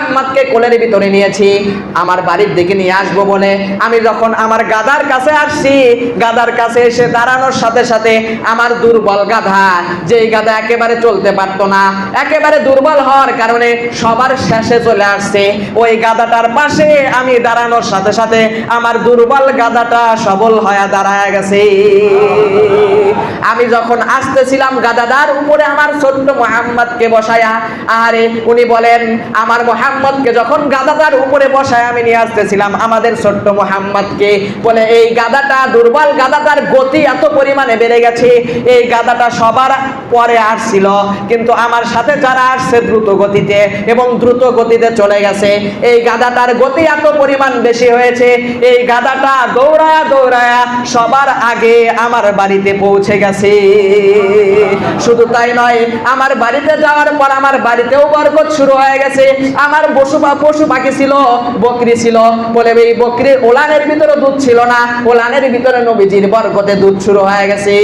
মোহাম্মদকে কোলের ভিতরে নিয়েছি, আমার বাড়ির দিকে নিয়ে আসব বলে। আমি যখন আমার গাদার কাছে আসছি, গাদার কাছে এসে দাঁড়ানোর সাথে সাথে আমার দুর্বল গাধা, যেই গাধা একেবারে চলতে পারতো না, একেবারে দুর্বল হওয়ার কারণে সবার শেষে চলে আসছে। ওই গাদাটার পাশে আমি দাঁড়ানোর সাথে সাথে আমার দুর্বল গাদাটা সবল হয়ে দাঁড়ায় গেছে। আমি যখন আসতেছিলাম গাদাদার উপরে আমার ছোট্ট মোহাম্মদকে বসায়া আরে উনি বলেন, আমার মোহাম্মদকে যখন গাদাদার উপরে বসায়, আমি নিয়ে আসতেছিলাম আমাদের ছোট্ট মোহাম্মদকে। বলে, এই গাদাটা দুর্বল গাদাটার গতি এত পরিমাণে বেড়ে গেছে, এই গাদাটা সবার পরে আসছিল। কিন্তু আমার সাথে যারা আসছে দ্রুত গতিতে এবং দ্রুত গতিতে চলে গেছে। এই গাদাটার গতি এত পরিমাণ বেশি হয়েছে, এই গাদাটা দৌড়ায়া দৌড়ায়া সবার আগে আমার বাড়িতে পৌঁছে গেছে। শুধু তাই নয়, আমার বাড়িতে যাওয়ার পর আমার বাড়িতেও বরকত শুরু হয়ে গেছে। আমার পশু বা পশু পাখি ছিল, বকরি ছিল। বলে এই বকরির ওলানের ভিতরে দুধ ছিল না, ওলানের ভিতরে নবীজির বরকতে দুধ শুরু হয়ে গেছে।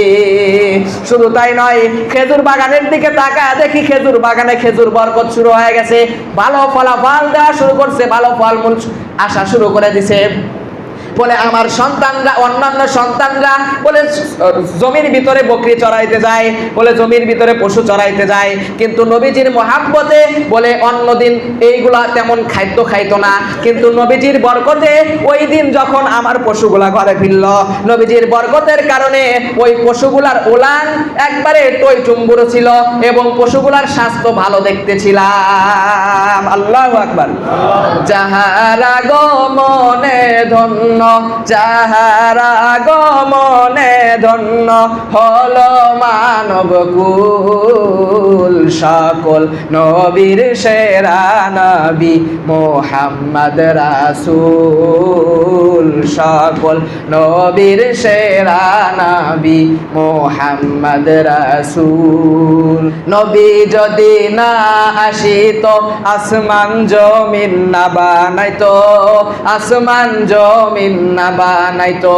শুধু তাই নয়, খেজুর বাগানের দিকে তাকায় দেখি খেজুর বাগানে খেজুর বরকত শুরু হয়ে গেছে। ভালো ফলাফল দেওয়া শুরু করছে, ভালো ফলমূল আসা শুরু করে দিছে। বলে আমার সন্তানরা, অন্যান্য সন্তানরা বলে জমির ভিতরে বকরি চড়াইতে যায়, বলে জমির ভিতরে পশু চড়াইতে যায়। কিন্তু নবীজির মহাব্বতে বলে, অন্যদিন এইগুলা তেমন খাদ্য খাইতো না। কিন্তু নবীজির বরকতে ওই দিন যখন আমার পশুগুলা ঘরে ফিরল, নবীজির বরকতের কারণে ওই পশুগুলার ওলান একবারে টই টুম্বুর ছিল এবং পশুগুলার স্বাস্থ্য ভালো দেখতে ছিলাম। আল্লাহ আকবার। যাহারা গমনে ধন্য যাহারা গমনে ধন্য হল মানব কুল সকল নবীর নবী মোহাম্মদ রাসূল। সকল নবীর নবী মোহাম্মদ রাসূল। নবী যদি না আসিত, আসমান জমিন না বানাইতো, আসমান জমিন না বানাইতো।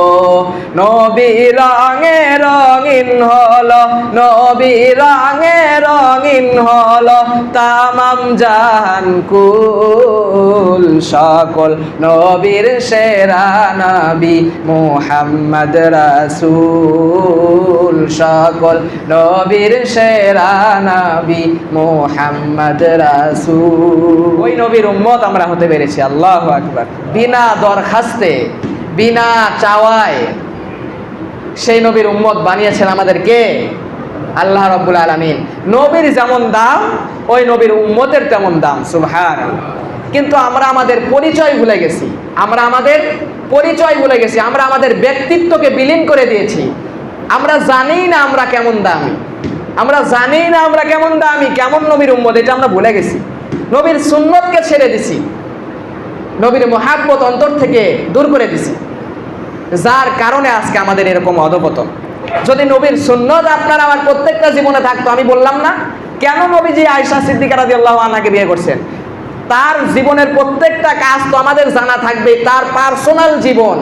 নবী রঙে রঙিন হলো, নবী রঙে রঙিন হলো তামাম জাহান কুল, সকল নবীর সেরা নবী মোহাম্মদ সকল নবীর সেরা নবী মোহাম্মদ ওই নবীর উম্মত আমরা হতে পেরেছি, আল্লাহ আকবার। বিনা দরখাস্তে, বিনা চাওয়ায় সেই নবীর উম্মত বানিয়েছেন আমাদেরকে আল্লাহ রব্বুল আলমিন নবীর যেমন দাম, ওই নবীর উম্মতের তেমন দাম সুবহান কিন্তু আমরা আমাদের পরিচয় ভুলে গেছি। আমরা আমাদের পরিচয় ভুলে গেছি। আমরা আমাদের ব্যক্তিত্বকে বিলীন করে দিয়েছি। আমরা জানি না আমরা কেমন দামি। আমরা জানি না আমরা কেমন দামি, কেমন নবীর উম্মত, এটা আমরা ভুলে গেছি। নবীর সুন্নতকে ছেড়ে দিছি। নবীর মহাব্বত অন্তর থেকে দূর করে দিছি। যার কারণে আজকে আমাদের এরকম অধপতন। যদি নবীর সুন্নত আপনার আমার প্রত্যেকটা জীবনে থাকতো, আমি বললাম না, কেন নবীজি আয়সা সিদ্দিকা রাজি আল্লাহ আনাকে বিয়ে করছেন? তার জীবনের প্রত্যেকটা কাজ তো আমাদের জানা থাকবে তার পার্সোনাল জীবন,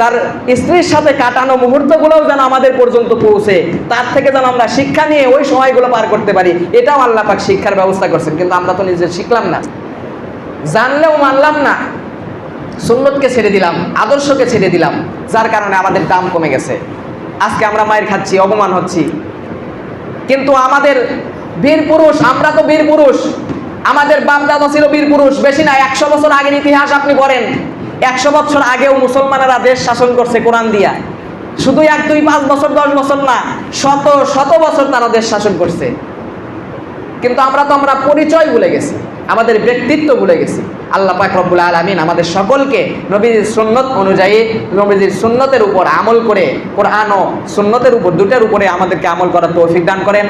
তার স্ত্রীর সাথে কাটানো মুহূর্তগুলোও যেন আমাদের পর্যন্ত পৌঁছে, তার থেকে যেন আমরা শিক্ষা নিয়ে ওই সময়গুলো পার করতে পারি, এটাও আল্লাহ পাক শিক্ষার ব্যবস্থা করছেন, কিন্তু আমরা তো নিজে শিখলাম না। জানলেও মানলাম না, সুন্নতকে ছেড়ে দিলাম, আদর্শকে ছেড়ে দিলাম, যার কারণে আমাদের দাম কমে গেছে। আজকে আমরা মায়ের খাচ্ছি, অপমান হচ্ছি। কিন্তু আমাদের বীর পুরুষ, আমরা তো বীর পুরুষ। আমাদের বাপ দাদা ছিল বীর পুরুষ, বেশি না, একশো বছর আগের ইতিহাস আপনি পড়েন। একশো বছর আগেও মুসলমানেরা দেশ শাসন করছে কোরআন দিয়া। শুধু এক, দুই, পাঁচ বছর, দশ বছর না, শত শত বছর তারা দেশ শাসন করছে। কিন্তু আমরা তো আমরা পরিচয় ভুলে গেছি। আমাদের ব্যক্তিত্ব ভুলে গেছি। আল্লাহ পাক রব্বুল আলমিন আমাদের সকলকে নবীজির সুন্নত অনুযায়ী নবীজির সুন্নতের উপর আমল করে, কোরআন ও সুন্নতের উপর দুটার উপরে আমাদেরকে আমল করার তৌফিক দান করেন।